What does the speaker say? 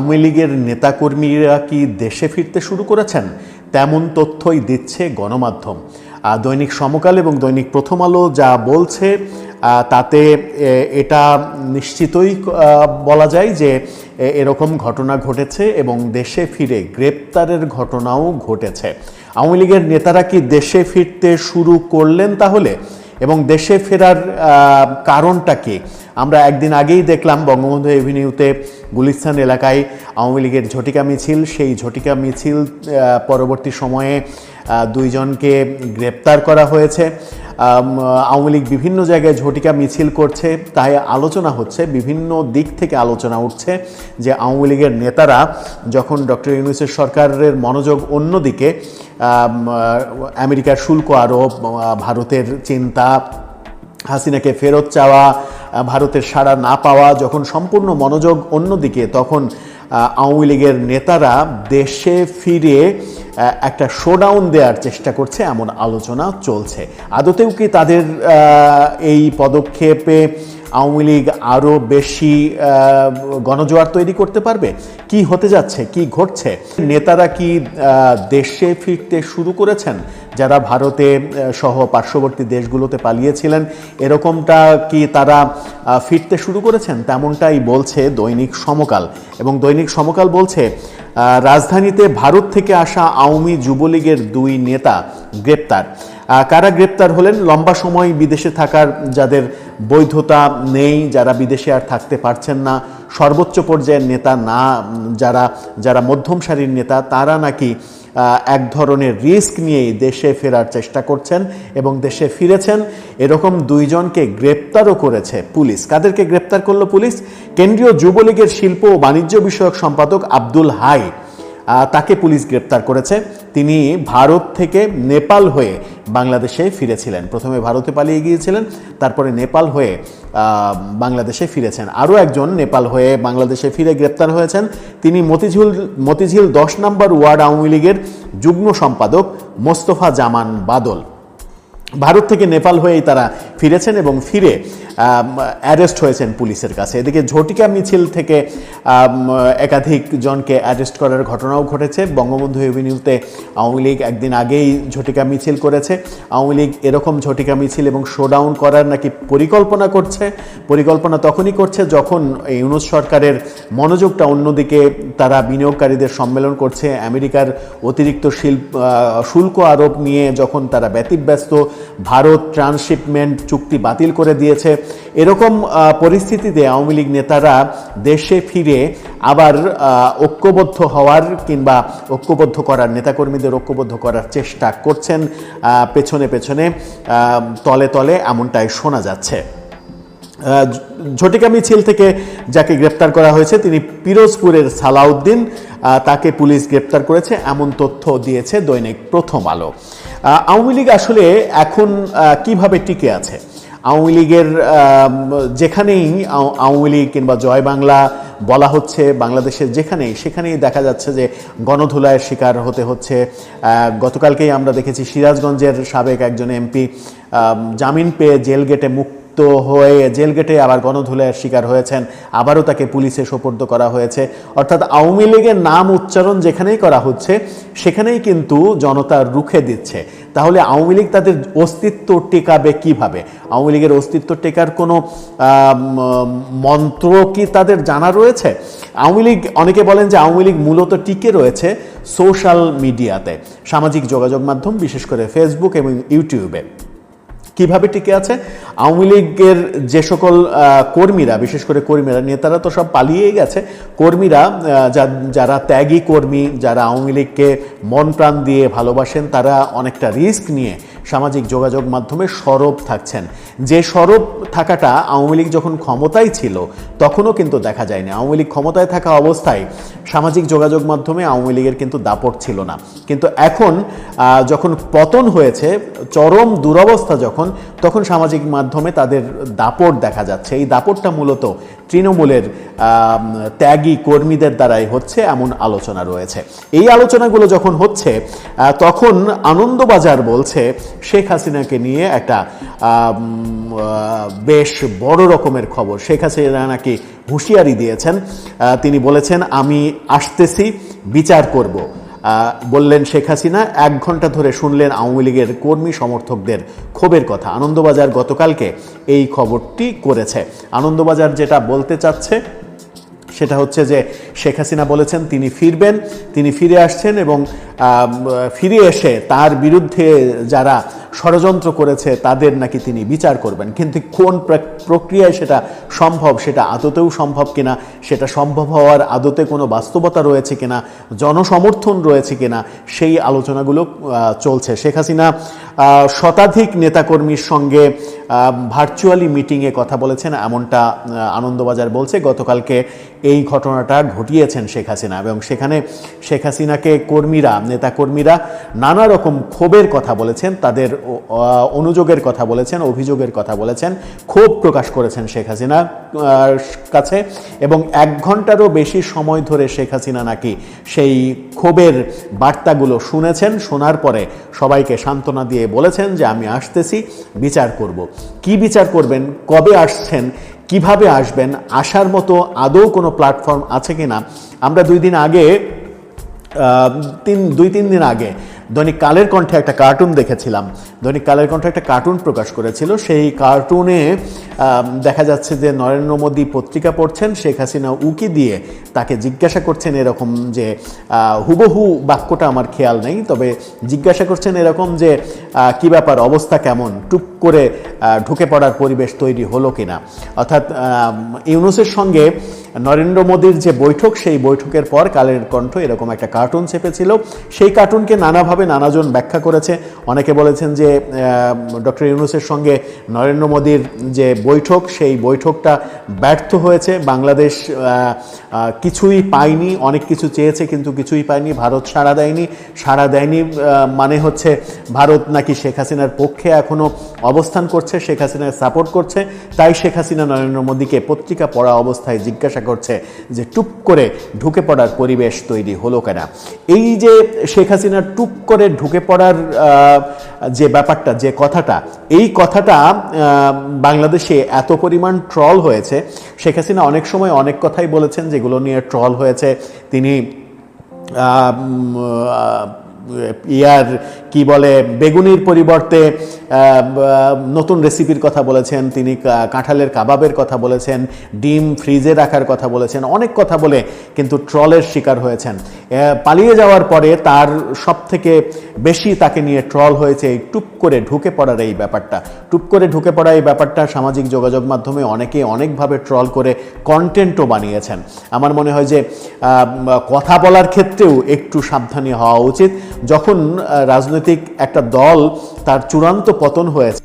আওয়ামী লীগের নেতাকর্মীরা কি দেশে ফিরতে শুরু করেছেন? তেমন তথ্যই দিচ্ছে গণমাধ্যম। দৈনিক সমকাল এবং দৈনিক প্রথম আলো যা বলছে তাতে এটা নিশ্চিতই বলা যায় যে এরকম ঘটনা ঘটেছে এবং দেশে ফিরে গ্রেপ্তারের ঘটনাও ঘটেছে। আওয়ামী লীগের নেতারা কি দেশে ফিরতে শুরু করলেন তাহলে? এবং দেশে ফেরার আহ, কারণটা কি আমরা একদিন আগেই দেখলাম বঙ্গবন্ধু এভিনিউতে গুলিস্তান এলাকায় আওয়ামী লীগের ঝটিকা মিছিল। সেই ঝটিকা মিছিল পরবর্তী সময়ে দুইজনকে গ্রেপ্তার করা হয়েছে। আওয়ামী লীগ বিভিন্ন জায়গায় ঝটিকা মিছিল করছে। তাই আলোচনা হচ্ছে বিভিন্ন দিক থেকে আলোচনা উঠছে যে আওয়ামী লীগের নেতারা যখন ডক্টর ইউনুসের সরকারের মনোযোগ অন্যদিকে আমেরিকার শুল্ক আরোপ ভারতের চিন্তা, হাসিনাকে ফেরত চাওয়া ভারতের সাড়া না পাওয়া, যখন সম্পূর্ণ মনোযোগ অন্যদিকে, তখন আওয়ামী লীগের নেতারা দেশে ফিরে একটা শোডাউন দেওয়ার চেষ্টা করছে, এমন আলোচনা চলছে। আদতেও কি তাদের এই পদক্ষেপে আওয়ামী লীগ আরও বেশি গণজোয়ার তৈরি করতে পারবে? কি হতে যাচ্ছে? কি ঘটছে? নেতারা কি দেশে ফিরতে শুরু করেছেন? যারা ভারতে সহ পার্শ্ববর্তী দেশগুলোতে পালিয়েছিলেন, এরকমটা কি তারা ফিরতে শুরু করেছেন? তেমনটাই বলছে দৈনিক সমকাল। এবং দৈনিক সমকাল বলছে রাজধানীতে ভারত থেকে আসা আওয়ামী যুবলীগের দুই নেতা গ্রেপ্তার। কারা গ্রেপ্তার হলেন? লম্বা সময় বিদেশে থাকার যাদের বৈধতা নেই, যারা বিদেশে আর থাকতে পারছেন না। সর্বোচ্চ পর্যায়ের নেতা না, যারা যারা মধ্যম সারির নেতা, তারা নাকি এক ধরনের রিস্ক নিয়েই দেশে ফেরার চেষ্টা করছেন এবং দেশে ফিরেছেন। এরকম দুইজনকে গ্রেপ্তারও করেছে পুলিশ। কাদেরকে গ্রেপ্তার করল পুলিশ? কেন্দ্রীয় যুবলীগের শিল্প ও বাণিজ্য বিষয়ক সম্পাদক আব্দুল হাই তাকে পুলিশ গ্রেপ্তার করেছে। তিনি ভারত থেকে নেপাল হয়ে বাংলাদেশে ফিরেছিলেন। প্রথমে ভারতে পালিয়ে গিয়েছিলেন, তারপরে নেপাল হয়ে বাংলাদেশে ফিরেছেন। আরও একজন নেপাল হয়ে বাংলাদেশে ফিরে গ্রেপ্তার হয়েছেন। তিনি মতিঝিল মতিঝিল দশ নম্বর ওয়ার্ড আওয়ামী লীগের যুগ্ম সম্পাদক মোস্তফা জামান বাদল। ভারত থেকে নেপাল হয়েই তারা ফিরেছেন এবং ফিরে অ্যারেস্ট হয়েছেন পুলিশের কাছে। এদিকে ঝটিকা মিছিল থেকে একাধিক জনকে অ্যারেস্ট করার ঘটনাও ঘটেছে। বঙ্গবন্ধু এভিনিউতে আওয়ামী লীগ একদিন আগেই ঝটিকা মিছিল করেছে। আওয়ামী লীগ এরকম ঝটিকা মিছিল এবং শোডাউন করার নাকি পরিকল্পনা করছে, পরিকল্পনা তখনই করছে যখন ইউনুস সরকারের মনোযোগটা অন্যদিকে তারা বিনিয়োগকারীদের সম্মেলন করছে। আমেরিকার অতিরিক্ত শিল্প শুল্ক আরোপ নিয়ে যখন তারা ব্যতিব্যস্ত, ভারত ট্রান্সশিপমেন্ট চুক্তি বাতিল করে দিয়েছে। এরকম পরিস্থিতিতে আওয়ামী লীগ নেতারা দেশে ফিরে আবার ঐক্যবদ্ধ হওয়ার কিংবা ঐক্যবদ্ধ করার, নেতাকর্মীদের ঐক্যবদ্ধ করার চেষ্টা করছেন পেছনে পেছনে তলে তলে এমনটাই শোনা যাচ্ছে। ঝটিকা মিছিল থেকে যাকে গ্রেপ্তার করা হয়েছে, তিনি পিরোজপুরের সালাউদ্দিন তাকে পুলিশ গ্রেপ্তার করেছে, এমন তথ্য দিয়েছে দৈনিক প্রথম আলো। আওয়ামী লীগ আসলে এখন কীভাবে টিকে আছে? আওয়ামী লীগের যেখানেই আওয়ামী লীগ কিংবা জয় বাংলা বলা হচ্ছে, বাংলাদেশের যেখানেই, সেখানেই দেখা যাচ্ছে যে গণধুলায় শিকার হতে হচ্ছে। গতকালকেই আমরা দেখেছি সিরাজগঞ্জের সাবেক একজন এমপি জামিন পেয়ে জেল গেটে মুক্ত হয়ে জেল গেটে আবার গণধুলায়ের শিকার হয়েছেন। আবারও তাকে পুলিশে সোপর্দ করা হয়েছে। অর্থাৎ আওয়ামী লীগের নাম উচ্চারণ যেখানেই করা হচ্ছে, সেখানেই কিন্তু জনতা রুখে দিচ্ছে। তাহলে আওয়ামী লীগ তাদের অস্তিত্ব টেকাবে কীভাবে? আওয়ামী লীগের অস্তিত্ব টেকার কোনো মন্ত্র কি তাদের জানা রয়েছে? আওয়ামী লীগ, অনেকে বলেন যে আওয়ামী লীগ মূলত টিকে রয়েছে সোশ্যাল মিডিয়াতে। সামাজিক যোগাযোগ মাধ্যম, বিশেষ করে ফেসবুক এবং ইউটিউবে। কীভাবে টিকে আছে? আওয়ামী লীগের যে সকল কর্মীরা, বিশেষ করে কর্মীরা, নেতারা তো সব পালিয়েই গেছে। কর্মীরা যারা ত্যাগী কর্মী, যারা আওয়ামী লীগকে মন প্রাণ দিয়ে ভালোবাসেন, তারা অনেকটা রিস্ক নিয়ে সামাজিক যোগাযোগ মাধ্যমে সরব থাকছেন। যে সরব থাকাটা আওয়ামী লীগ যখন ক্ষমতায় ছিল, তখনও কিন্তু দেখা যায়নি। আওয়ামী লীগ ক্ষমতায় থাকা অবস্থায় সামাজিক যোগাযোগ মাধ্যমে আওয়ামী লীগের কিন্তু দাপট ছিল না। কিন্তু এখন যখন পতন হয়েছে, চরম দুরবস্থা যখন, তখন সামাজিক মাধ্যমে তাদের দাপট দেখা যাচ্ছে। এই দাপটটা মূলত তৃণমূলের ত্যাগী কর্মীদের দ্বারাই হচ্ছে এমন আলোচনা রয়েছে। এই আলোচনাগুলো যখন হচ্ছে তখন আনন্দবাজার বলছে, শেখ হাসিনাকে নিয়ে একটা বেশ বড় রকমের খবর। শেখ হাসিনা নাকি হুঁশিয়ারি দিয়েছেন। তিনি বলেছেন, আমি আসতেছি, বিচার করব। বললেন শেখ হাসিনা, এক ঘণ্টা ধরে শুনলেন আওয়ামী লীগের কর্মী সমর্থকদের ক্ষোভের কথা। আনন্দবাজার গতকালকে এই খবরটি করেছে। আনন্দবাজার যেটা বলতে চাচ্ছে, সেটা হচ্ছে যে শেখ হাসিনা বলেছেন তিনি ফিরবেন, তিনি ফিরে আসছেন এবং ফিরে এসে তার বিরুদ্ধে যারা ষড়যন্ত্র করেছে, তাদের নাকি তিনি বিচার করবেন। কিন্তু কোন প্র- প্রক্রিয়ায় সেটা সম্ভব, সেটা আদতেও সম্ভব কিনা, সেটা সম্ভব হওয়ার আদতে কোনো বাস্তবতা রয়েছে কিনা, জনসমর্থন রয়েছে কিনা, সেই আলোচনাগুলো চলছে। শেখ হাসিনা শতাধিক নেতাকর্মীর সঙ্গে ভার্চুয়ালি মিটিংয়ে কথা বলেছেন, এমনটা আনন্দবাজার বলছে। গতকালকে এই ঘটনাটা ঘটিয়েছেন শেখ হাসিনা এবং সেখানে শেখ হাসিনাকে কর্মীরা, নেতাকর্মীরা নানা রকম ক্ষোভের কথা বলেছেন, তাদের অনুযোগের কথা বলেছেন, অভিযোগের কথা বলেছেন। ক্ষোভ প্রকাশ করেছেন শেখ হাসিনা কাছে, এবং এক ঘন্টারও বেশি সময় ধরে শেখ হাসিনা নাকি সেই ক্ষোভের বার্তাগুলো শুনেছেন। শোনার পরে সবাইকে সান্ত্বনা দিয়ে বলেছেন যে, আমি আসতেছি, বিচার করব। কি বিচার করবেন? কবে আসছেন? কীভাবে আসবেন? আসার মতো আদৌ কোনো প্ল্যাটফর্ম আছে কিনা? আমরা দুই দিন আগে তিন, দুই, তিন দিন আগে দৈনিক কালের কণ্ঠে একটা কার্টুন দেখেছিলাম। দৈনিক কালের কণ্ঠে একটা কার্টুন প্রকাশ করেছিল। সেই কার্টুনে দেখা যাচ্ছে যে নরেন্দ্র মোদী পত্রিকা পড়ছেন, শেখ হাসিনা উকি দিয়ে তাকে জিজ্ঞাসা করছেন এরকম যে হুবহু বাক্যটা আমার খেয়াল নেই, তবে জিজ্ঞাসা করছেন এরকম যে কি ব্যাপার, অবস্থা কেমন? টুপ করে ঢুকে পড়ার পরিবেশ তৈরি হলো কিনা? অর্থাৎ ইউনুসের সঙ্গে নরেন্দ্র মোদীর যে বৈঠক, সেই বৈঠকের পর কালের কণ্ঠ এরকম একটা কার্টুন চেপেছিল। সেই কার্টুনকে নানাভাবে নানাজন ব্যাখ্যা করেছে? অনেকে বলেছেন যে ডক্টর ইউনুসের সঙ্গে নরেন্দ্র মোদীর যে বৈঠক, সেই বৈঠকটা ব্যর্থ হয়েছে। বাংলাদেশ কিছুই পায়নি, অনেক কিছু চেয়েছে কিন্তু কিছুই পায়নি, ভারত সাড়া দেয়নি। সাড়া দেয়নি মানে হচ্ছে ভারত নাকি শেখ হাসিনার পক্ষে এখনও অবস্থান করছে, শেখ হাসিনার সাপোর্ট করছে। তাই শেখ হাসিনা নরেন্দ্র মোদীকে পত্রিকা পড়া অবস্থায় জিজ্ঞাসা করছে যে, টুপ করে ঢুকে পড়ার পরিবেশ তৈরি হলো কেনা? এই যে শেখ হাসিনার টুপ করে ঢুকে পড়ার যে ব্যাপারটা, যে কথাটা, এই কথাটা বাংলাদেশে এত পরিমাণ ট্রল হয়েছে। শেখ হাসিনা অনেক সময় অনেক কথাই বলেছেন যেগুলো নিয়ে ট্রল হয়েছে। তিনি ইয়ার কি বলে, বেগুনির পরিবর্তে নতুন রেসিপির কথা বলেছেন। তিনি কাঁঠালের কাবাবের কথা বলেছেন। ডিম ফ্রিজে রাখার কথা বলেছেন। অনেক কথা বলে কিন্তু ট্রলের শিকার হয়েছেন। পালিয়ে যাওয়ার পরে তার সব থেকে বেশি তাকে নিয়ে ট্রল হয়েছে এই টুপ করে ঢুকে পড়ার এই ব্যাপারটা। টুপ করে ঢুকে পড়া এই ব্যাপারটা সামাজিক যোগাযোগ মাধ্যমে অনেকে অনেকভাবে ট্রল করে কন্টেন্টও বানিয়েছেন। আমার মনে হয় যে কথা বলার ক্ষেত্রেও একটু সাবধানী হওয়া উচিত। যখন রাজনৈতিক একটা দল তার চূড়ান্ত পতন হয়েছে